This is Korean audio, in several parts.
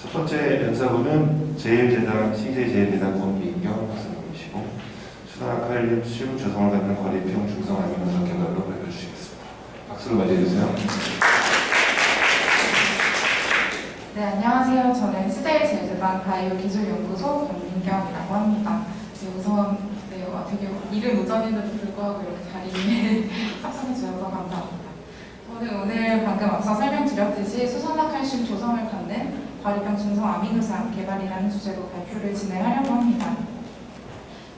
첫 번째 연사부는 제일제당 CJ제일제당 권민경 박사님이시고 수나칼륨 조성을 갖는 과리평 중성 아미노산 개발로 발표 주시겠습니다. 박수로 맞이해주세요. 네, 안녕하세요. 저는 제주반 바이오 기술연구소 권민경이라고 합니다. 네, 우선 네, 와, 되게 이른 오전인데도 불구하고 이렇게 자리에 합성해 주셔서 감사합니다. 저는 오늘 방금 앞서 설명드렸듯이 수산화 칼슘 조성을 받는 과리병 중성 아미노산 개발이라는 주제로 발표를 진행하려고 합니다.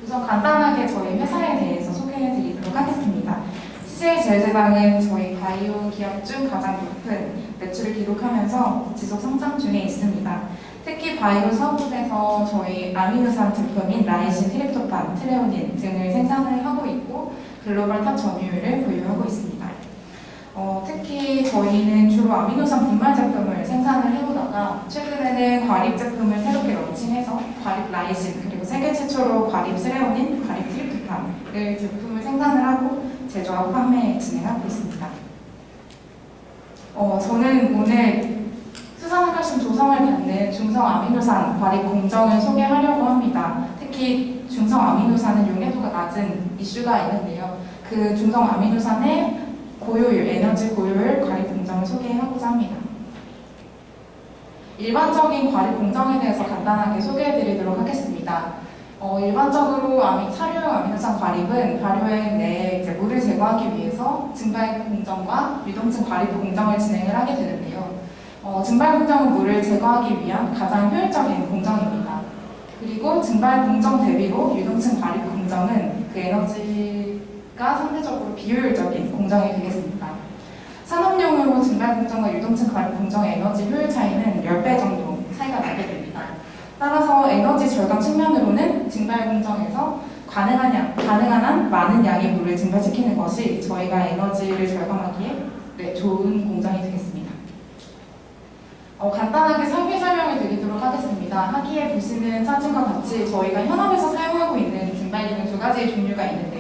우선 간단하게 저희 회사에 대해서 소개해 드리도록 하겠습니다. CJ 제일제당은 저희 바이오 기업 중 가장 높은 매출을 기록하면서 지속 성장 중에 있습니다. 특히 바이오 사업부에서 저희 아미노산 제품인 라이신, 트립토판, 트레오닌 등을 생산을 하고 있고 글로벌 탑 점유율을 보유하고 있습니다. 어, 특히 저희는 주로 아미노산 분말 제품을 생산을 해오다가 최근에는 과립 제품을 새롭게 런칭해서 과립 라이신 그리고 세계 최초로 과립 스레오닌, 과립 트립토판을 제품을 생산을 하고 제조하고 판매 진행하고 있습니다. 어, 저는 오늘 수산화칼슘 조성을 받는 중성 아미노산 발입 공정을 소개하려고 합니다. 특히 중성 아미노산은 용해도가 낮은 이슈가 있는데요. 그 중성 아미노산의 고효율, 에너지 고효율 과립 공정을 소개하고자 합니다. 일반적인 과립 공정에 대해서 간단하게 소개해드리도록 하겠습니다. 어, 일반적으로 아미, 사료용 아미노산 과립은 발효액 내에 이제 물을 제거하기 위해서 증발 공정과 유동층 과립 공정을 진행을 하게 되는데요. 어, 증발 공정은 물을 제거하기 위한 가장 효율적인 공정입니다. 그리고 증발 공정 대비로 유동층 과립 공정은 그 에너지 가 상대적으로 비효율적인 공정이 되겠습니다. 산업용으로 증발 공정과 유동층 과립 공정의 에너지 효율 차이는 10배 정도 차이가 나게 됩니다. 따라서 에너지 절감 측면으로는 증발 공정에서 가능한 양, 가능한 한 많은 양의 물을 증발시키는 것이 저희가 에너지를 절감하기에 네, 좋은 공정이 되겠습니다. 어, 간단하게 설계 설명을 드리도록 하겠습니다. 하기에 보시는 사진과 같이 저희가 현업에서 사용하고 있는 증발기는 두 가지의 종류가 있는데요.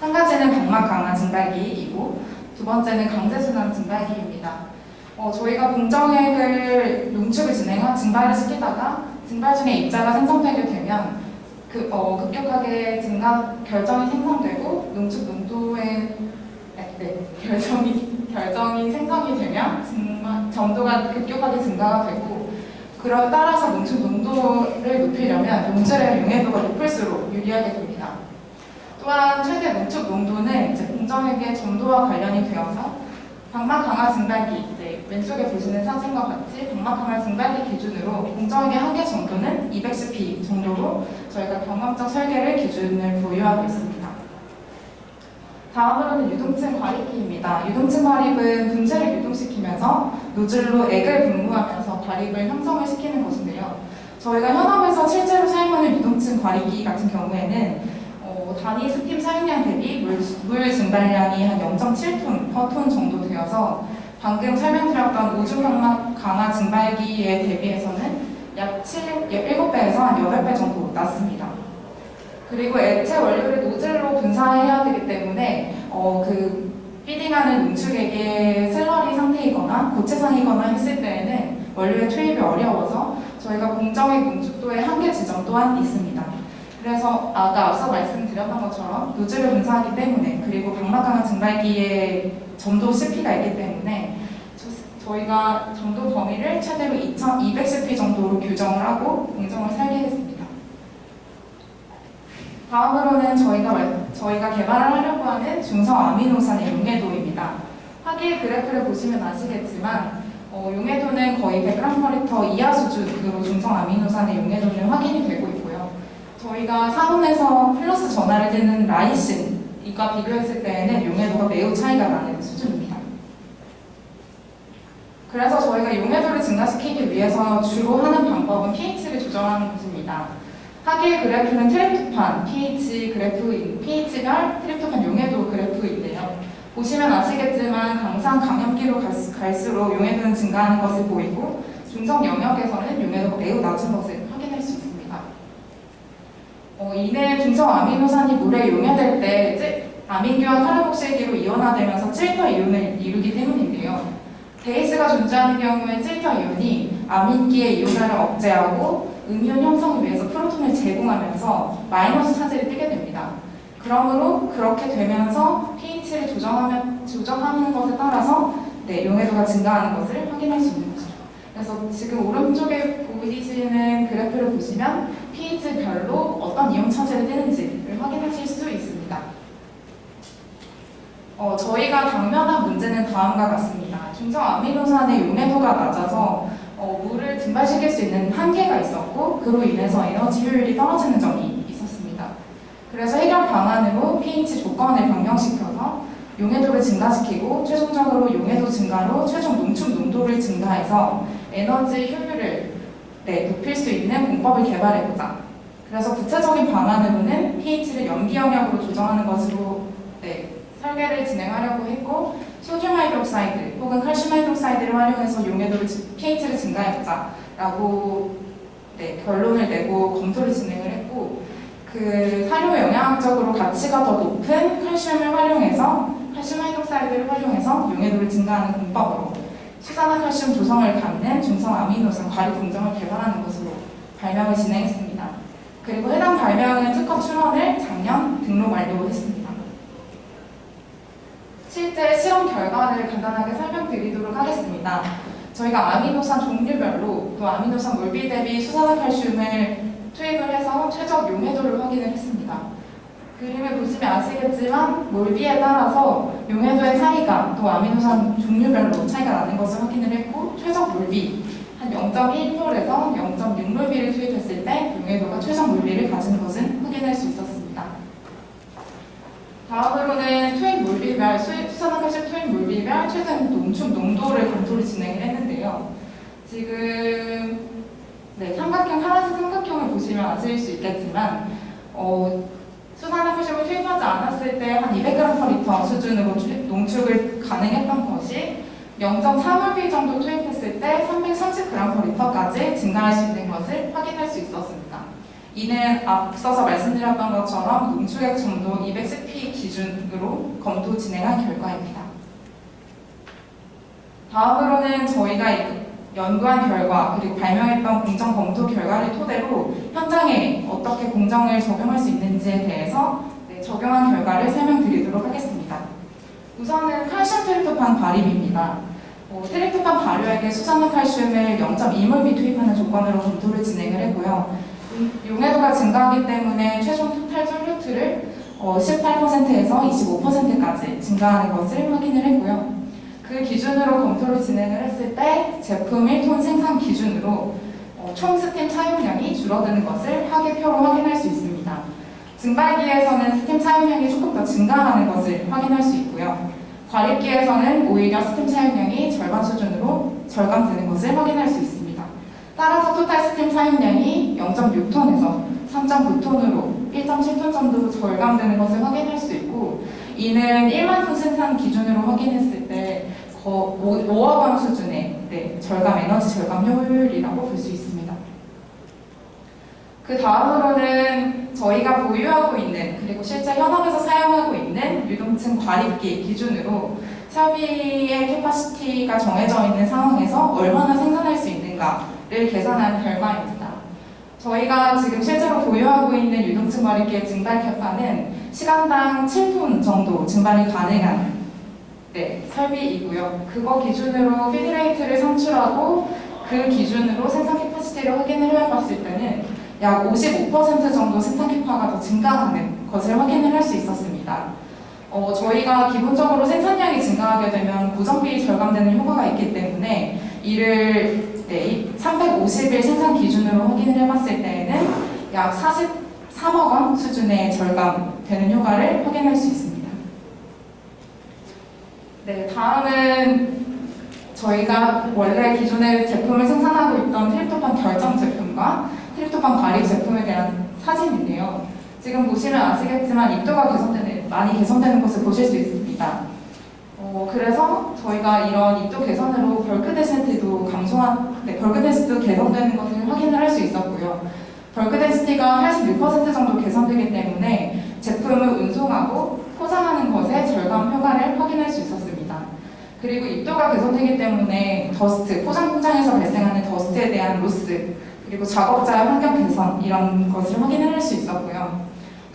한 가지는 방막 강화 증발기이고 두 번째는 강제순환 증발기입니다. 어, 저희가 공정액을 농축을 진행한 증발을 시키다가 증발 중에 입자가 생성되게 되면 그, 어, 급격하게 증가 결정이 생성되고 농축 농도의 네, 네, 결정이 결정이 생성이 되면 증가, 점도가 급격하게 증가가 되고 그러 따라서 농축 농도를 높이려면 농출의 용해도가 높을수록 유리하게 됩니다. 또한 최대 농축 농도는 이제 공정액의 점도와 관련이 되어서 방막 강화 증발기 이제 왼쪽에 보시는 사진과 같이 방막 강화 증발기 기준으로 공정액의 한계 정도는 210p 정도로 저희가 경험적 설계를 기준을 보유하고 있습니다. 다음으로는 유동층 과립기입니다. 유동층 과립은 분체를 유동시키면서 노즐로 액을 분무하면서 과립을 형성을 시키는 것인데요. 저희가 현업에서 실제로 사용하는 유동층 과립기 같은 경우에는 어, 단위 스팀 사용량 대비 물, 물 증발량이 한 0.7톤 per 톤 정도 되어서 방금 설명드렸던 우주 강화, 강화 증발기에 대비해서는 약 7, 7배에서 한 8배 정도 낮습니다. 그리고 액체 원료를 노즐로 분사해야 되기 때문에 어, 그 피딩하는 농축액의 슬러리 상태이거나 고체상이거나 했을 때에는 원료의 투입이 어려워서 저희가 공정액 농축도의 한계 지점 또한 있습니다. 그래서 아까 앞서 말씀드렸던 것처럼 노즐을 분사하기 때문에 그리고 방막강한 증발기에 점도 CP가 있기 때문에 저- 저희가 점도 범위를 최대로 2200cp 정도로 규정을 하고 공정을 설계했습니다. 다음으로는 저희가 말- 저희가 개발하려고 하는 중성 아미노산의 용해도입니다. 화기 그래프를 보시면 아시겠지만 어, 용해도는 거의 100g/리터 이하 수준으로 중성 아미노산의 용해도는 확인이 되고 있고요. 저희가 산업에서 플러스 전하를 드는 라이신과 비교했을 때에는 용해도가 매우 차이가 나는 수준입니다. 그래서 저희가 용해도를 증가시키기 위해서 주로 하는 방법은 pH를 조정하는 것입니다. 하기의 그래프는 트립토판 pH 그래프, pH별 트립토판 용해도 그래프인데요. 보시면 아시겠지만 강상 강염기로 갈수- 갈수록 용해도는 증가하는 것을 보이고 중성 영역에서는 용해도가 매우 낮은 것을. 어, 이내 중성 아미노산이 물에 용해될 때 찌- 아민기와 카르복실기로 이온화되면서 7터 이온을 이루기 때문인데요. 베이스가 존재하는 경우에 7터 이온이 아민기의 이온화를 억제하고 음이온 형성을 위해서 프로톤을 제공하면서 마이너스 차질이 뜨게 됩니다. 그러므로 그렇게 되면서 pH를 조정하면, 조정하는 것에 따라서 네, 용해도가 증가하는 것을 확인할 수 있는 거죠. 그래서 지금 오른쪽에 보이시는 그래프를 보시면 pH별로 어떤 이온 차질이 뜨는지를 확인하실 수 있습니다. 어, 저희가 당면한 문제는 다음과 같습니다. 중성 아미노산의 용해도가 낮아서 어, 물을 증발시킬 수 있는 한계가 있었고 그로 인해서 에너지 효율이 떨어지는 점이 있었습니다. 그래서 해결 방안으로 pH 조건을 변경시켜서 용해도를 증가시키고 최종적으로 용해도 증가로 최종 농축 농도를 증가해서 에너지 효율을 네, 높일 수 있는 공법을 개발해보자. 그래서 구체적인 방안으로는 pH를 염기 영역으로 조정하는 것으로 네, 설계를 진행하려고 했고 소듐 하이드록사이드 혹은 칼슘 하이드록사이드를 활용해서 용해도를 지- pH를 증가해보자 라고 네, 결론을 내고 검토를 진행을 했고 그 사료 영양학적으로 가치가 더 높은 칼슘을 활용해서 칼슘 하이드록사이드를 활용해서 용해도를 증가하는 공법으로 수산화 칼슘 조성을 갖는 중성 아미노산 과리 공정을 개발하는 것으로 발명을 진행했습니다. 그리고 해당 발명의 특허 출원을 작년 등록 완료했습니다. 실제 실험 결과를 간단하게 설명드리도록 하겠습니다. 저희가 아미노산 종류별로 또 아미노산 몰비 대비 수산화 칼슘을 투입을 해서 최적 용해도를 확인을 했습니다. 그림을 보시면 아시겠지만 몰비에 따라서 용해도의 차이가 또 아미노산 종류별로 차이가 나는 것을 확인을 했고 최적 몰비 한 0.1몰에서 0.6몰비를 투입했을 때 용해도가 최적 몰비를 가지는 것은 확인할 수 있었습니다. 다음으로는 투입 물비별, 수- 수산화칼슘 투입 물비별 최근 농축 농도를 검토를 진행을 했는데요. 지금 네, 삼각형, 파란색 삼각형을 보시면 아실 수 있겠지만 어, 수산화칼슘을 투입하지 않았을 때 한 200g/리터 수준으로 투- 농축을 가능했던 것이 0.3몰비 정도 투입했을 때 330g/리터까지 증가할 수 있는 것을 확인할 수 있었습니다. 이는 앞서서 말씀드렸던 것처럼 농축액 점도 210p 기준으로 검토 진행한 결과입니다. 다음으로는 저희가 이- 연구한 결과 그리고 발명했던 공정 검토 결과를 토대로 현장에 어떻게 공정을 적용할 수 있는지에 대해서 네, 적용한 결과를 설명드리도록 하겠습니다. 우선은 칼슘 트립토판 발입입니다. 어, 트립토판 발효액에 수산화 칼슘을 0.2몰비 투입하는 조건으로 검토를 진행을 했고요. 음, 용해도가 증가하기 때문에 최종 토탈 솔루트를 어, 18%에서 25%까지 증가하는 것을 확인을 했고요. 그 기준으로 검토를 진행을 했을 때 제품 1톤 생산 기준으로 어, 총 스팀 차용량이 줄어드는 것을 하계표로 확인할 수 있습니다. 증발기에서는 스팀 차용량이 조금 더 증가하는 것을 확인할 수 있고요. 과립기에서는 오히려 스팀 차용량이 절반 수준으로 절감되는 것을 확인할 수 있습니다. 따라서 토탈 스팀 사용량이 0.6톤에서 3.9톤으로 1.7톤 정도 절감되는 것을 확인할 수 있고 이는 1만 톤 생산 기준으로 확인했을 때 거- 5억 원 수준의 네, 절감 에너지 절감 효율이라고 볼 수 있습니다. 그 다음으로는 저희가 보유하고 있는 그리고 실제 현업에서 사용하고 있는 유동층 과립기 기준으로 설비의 캐파시티가 정해져 있는 상황에서 얼마나 생산할 수 있는가를 계산한 결과입니다. 저희가 지금 실제로 보유하고 있는 유동층 과립기의 증발 캐파는 시간당 7톤 정도 증발이 가능한 네, 설비이고요. 그거 기준으로 피드레이트를 산출하고 그 기준으로 생산 캐파시티를 확인을 해봤을 때는 약 55% 정도 생산 캐파가 더 증가하는 것을 확인을 할 수 있었습니다. 어, 저희가 기본적으로 생산량이 증가하게 되면 고정비 절감되는 효과가 있기 때문에 이를 네, 350일 생산 기준으로 확인을 해봤을 때에는 약 43억 원 수준의 절감되는 효과를 확인할 수 있습니다. 네, 다음은 저희가 원래 기존에 제품을 생산하고 있던 트립토판 결정 제품과 트립토판 발효 제품에 대한 사진인데요. 지금 보시면 아시겠지만 입도가 개선되는, 많이 개선되는 것을 보실 수 있습니다. 어, 그래서 저희가 이런 입도 개선으로 벌크 데시티도 감소한, 네, 벌크 데시티도 개선되는 것을 확인을 할 수 있었고요. 벌크 데시티가 86% 정도 개선되기 때문에 제품을 운송하고 포장하는 것에 절감 효과를 확인할 수 있었습니다. 그리고 입도가 개선되기 때문에 더스트, 포장 공장에서 발생하는 더스트에 대한 로스, 그리고 작업자의 환경 개선 이런 것을 확인을 할수 있었고요.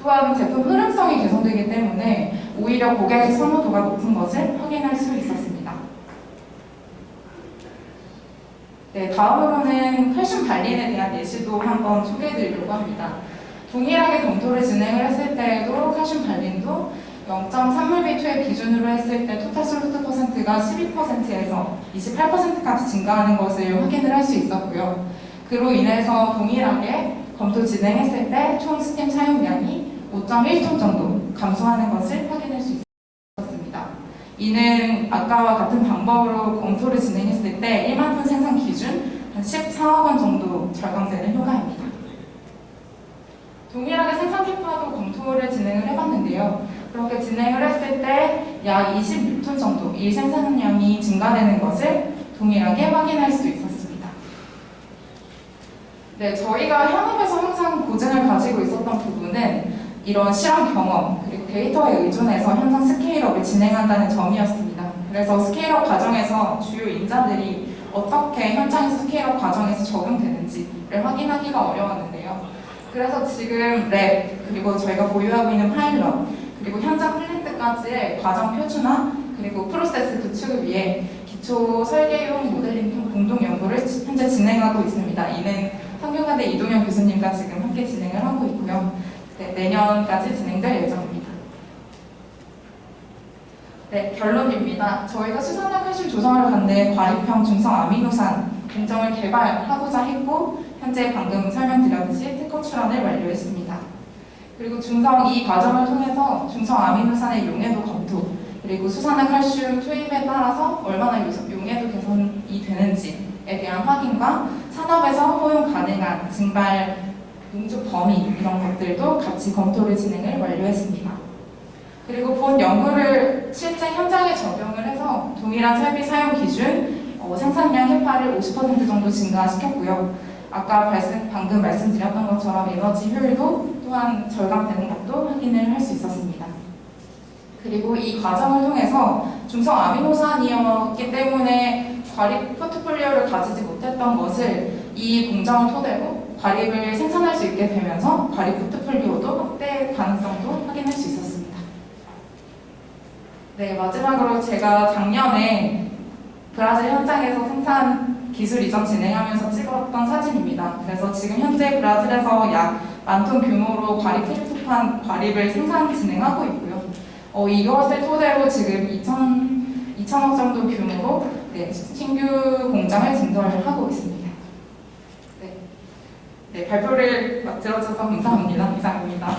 또한 제품 흐름성이 개선되기 때문에 오히려 고객의 선호도가 높은 것을 확인할 수 있었습니다. 네, 다음으로는 칼슘 발린에 대한 예시도 한번 소개해 드리려고 합니다. 동일하게 검토를 진행을 했을 때에도 칼슘 발린도 0.3몰비투의 기준으로 했을 때 토탈 솔루트 퍼센트가 12%에서 28%까지 증가하는 것을 확인을 할 수 있었고요. 그로 인해서 동일하게 검토 진행했을 때 총 스팀 사용량이 5.1톤 정도 감소하는 것을 확인할 수 있었습니다. 이는 아까와 같은 방법으로 검토를 진행했을 때 1만 톤 생산 기준 한 14억 원 정도 절감되는 효과입니다. 동일하게 생산 캐파도 검토를 진행을 해봤는데요. 그렇게 진행을 했을 때 약 26톤 정도 일 생산량이 증가되는 것을 동일하게 확인할 수 있었습니다. 네, 저희가 현업에서 항상 고증을 가지고 있었던 부분은 이런 실험 경험 그리고 데이터에 의존해서 현장 스케일업을 진행한다는 점이었습니다. 그래서 스케일업 과정에서 주요 인자들이 어떻게 현장에서 스케일업 과정에서 적용되는지를 확인하기가 어려웠는데요. 그래서 지금 랩 그리고 저희가 보유하고 있는 파일럿 그리고 현장 플랜트까지의 과정 표준화 그리고 프로세스 구축을 위해 기초 설계용 모델링 공동 연구를 현재 진행하고 있습니다. 이는 성균관대 이동현 교수님과 지금 함께 진행을 하고 있고요. 네, 내년까지 진행될 예정입니다. 네, 결론입니다. 저희가 수산화 칼슘 조성을 갖는 과립형 중성 아미노산 공정을 개발하고자 했고 현재 방금 설명드렸듯이 특허 출원을 완료했습니다. 그리고 중성 이 과정을 통해서 중성 아미노산의 용해도 검토 그리고 수산화 칼슘 투입에 따라서 얼마나 요- 용해도 개선이 되는지에 대한 확인과 산업에서 허용 가능한 증발 농축 범위 이런 것들도 같이 검토를 진행을 완료했습니다. 그리고 본 연구를 실제 현장에 적용을 해서 동일한 설비 사용 기준 어, 생산량 해파를 50% 정도 증가시켰고요. 아까 말씀, 방금 말씀드렸던 것처럼 에너지 효율도 또한 절감되는 것도 확인을 할 수 있었습니다. 그리고 이 과정을 통해서 중성 아미노산이었기 때문에 과립 포트폴리오를 가지지 못했던 것을 이 공정을 토대로 과립을 생산할 수 있게 되면서 과립 포트폴리오도 확대 가능성도 확인할 수 있었습니다. 네, 마지막으로 제가 작년에 브라질 현장에서 생산 기술 이전 진행하면서 찍었던 사진입니다. 그래서 지금 현재 브라질에서 약 만톤 규모로 과립 트리프탄 과립을 생산 진행하고 있고요. 어, 이것을 토대로 지금 2천, 2천억 정도 규모로 네, 신규 공장을 증설하고 있습니다. 네, 네 발표를 막 들어주셔서 감사합니다. 이상입니다.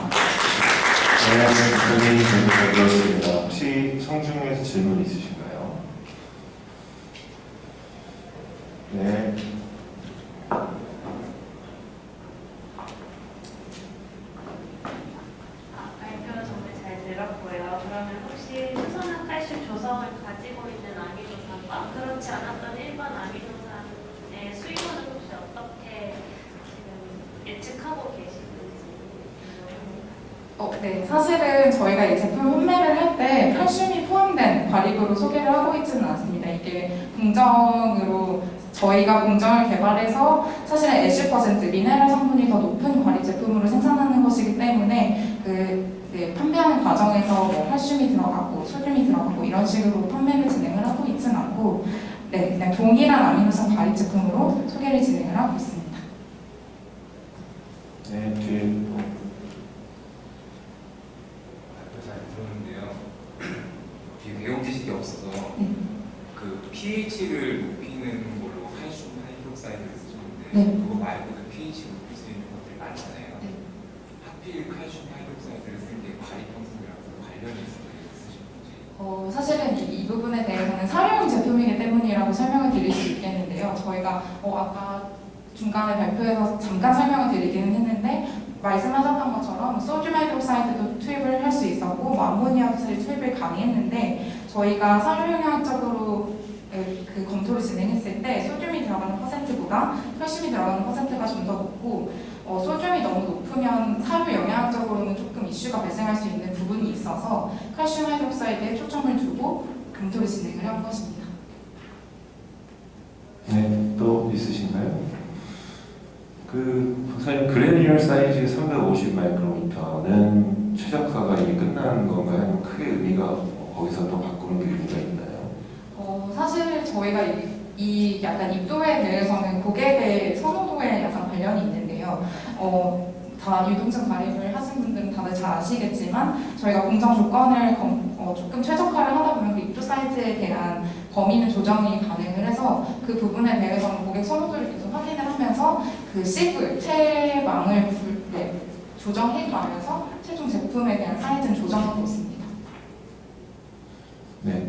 네, 질문 잘 들었습니다. 혹시 청중에서 질문 있으신가요? 네. 아, 발표는 정말 잘 들었고요. 그러면 혹시 수선한 칼슘 조성을 가지고 있는 아미노산과 그렇지 않았던 일반 아미노산의 수익원을 혹시 어떻게 지금 예측하고 계시는지 궁금합니다. 어, 네. 사실은 저희가 이 제품 판매를 할 때 칼슘이 포함된 과립으로 소개를 하고 있지는 않습니다. 이게 공정으로 저희가 공정을 개발해서 사실은 애쉬 퍼센트 미네랄 성분이 더 높은 과립 제품으로 생산하는 것이기 때문에 그 네, 판매하는 과정에서 뭐 칼슘이 들어가고 소듐이 들어가고 이런 식으로 판매를 진행을 하고 있지는 않고 네, 그냥 동일한 아미노산 과립 제품으로 소개를 진행을 하고 있습니다. 네, 뒤에 또 발표 잘 들었는데요. 뒤에 배운 지식이 없어서 네. 그 pH를 높이는 걸로 칼슘 하이드록사이드를 쓰셨는데 말고도 pH 높일 수 있는 것들이 많잖아요. 네. 하필 칼슘 하이드록사이드를 쓸때 과립 형성이라서 관련이 있어서 쓰신 건지. 어, 사실은 이, 이 부분에 대해서는 사료용 제품이기 때문이라고 설명을 드릴 수 있겠는데요. 저희가 어, 아까 중간에 발표에서 잠깐 설명을 드리기는 했는데 말씀하셨던 것처럼 소듐 하이드록사이드도 투입을 할 수 있었고 뭐 암모니아도 사실 투입을 가능했는데 저희가 사료 영향적으로 그, 그 검토를 진행했을 때 소듐이 들어가는 퍼센트보다 칼슘이 들어가는 퍼센트가 좀 더 높고 어, 소듐이 너무 높으면 사료 영향적으로는 조금 이슈가 발생할 수 있는 부분이 있어서 칼슘 하이드록사이드에 초점을 두고 검토를 진행을 한 것입니다. 네, 또 있으신가요? 그 박사님 그래뉴얼 사이즈 350 마이크로미터는 최적화가 이미 끝난 건가요? 크게 의미가 거기서 또 바꾸는 게 의미가 있나요? 어, 사실 저희가 이, 이 약간 입도에 대해서는 고객의 선호도에 약간 관련이 있는데요. 어, 다 유동적 가입을 하신 분들은 다들 잘 아시겠지만 저희가 공정 조건을 검- 어, 조금 최적화를 하다 보면 그 입도 사이즈에 대한 범위는 조정이 가능을 해서 그 부분에 대해서는 고객 선호도를 계속 확인을 하면서 그 시브, 체망을 불- 네, 조정해 가면서 최종 제품에 대한 사이즈는 조정하고 있습니다. 네.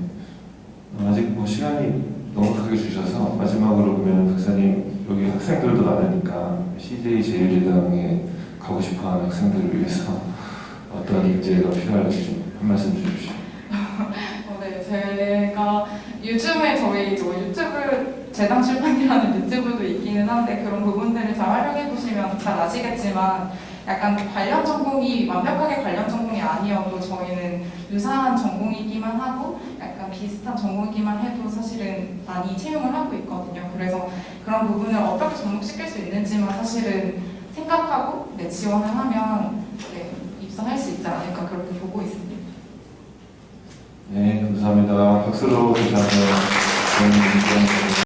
어, 아직 뭐 시간이 넉넉하게 주셔서 마지막으로 보면 박사님 여기 학생들도 많으니까 CJ 제일제당에 가고 싶어하는 학생들을 위해서 어떤 인재가 필요할지 좀한 말씀 주십시오. 어, 네, 제가 요즘에 저희 저 유튜브 재당 출판이라는 유튜브도 있기는 한데 그런 부분들을 잘 활용해 보시면 잘 아시겠지만 약간 관련 전공이 완벽하게 관련 전공이 아니어도 저희는 유사한 전공이기만 하고 비슷한 전공이기만 해도 사실은 많이 채용을 하고 있거든요. 그래서 그런 부분을 어떻게 접목시킬 수 있는지만 사실은 생각하고 네, 지원을 하면 네, 입성할 수 있지 않을까 그렇게 보고 있습니다. 네, 감사합니다. 박수로 한번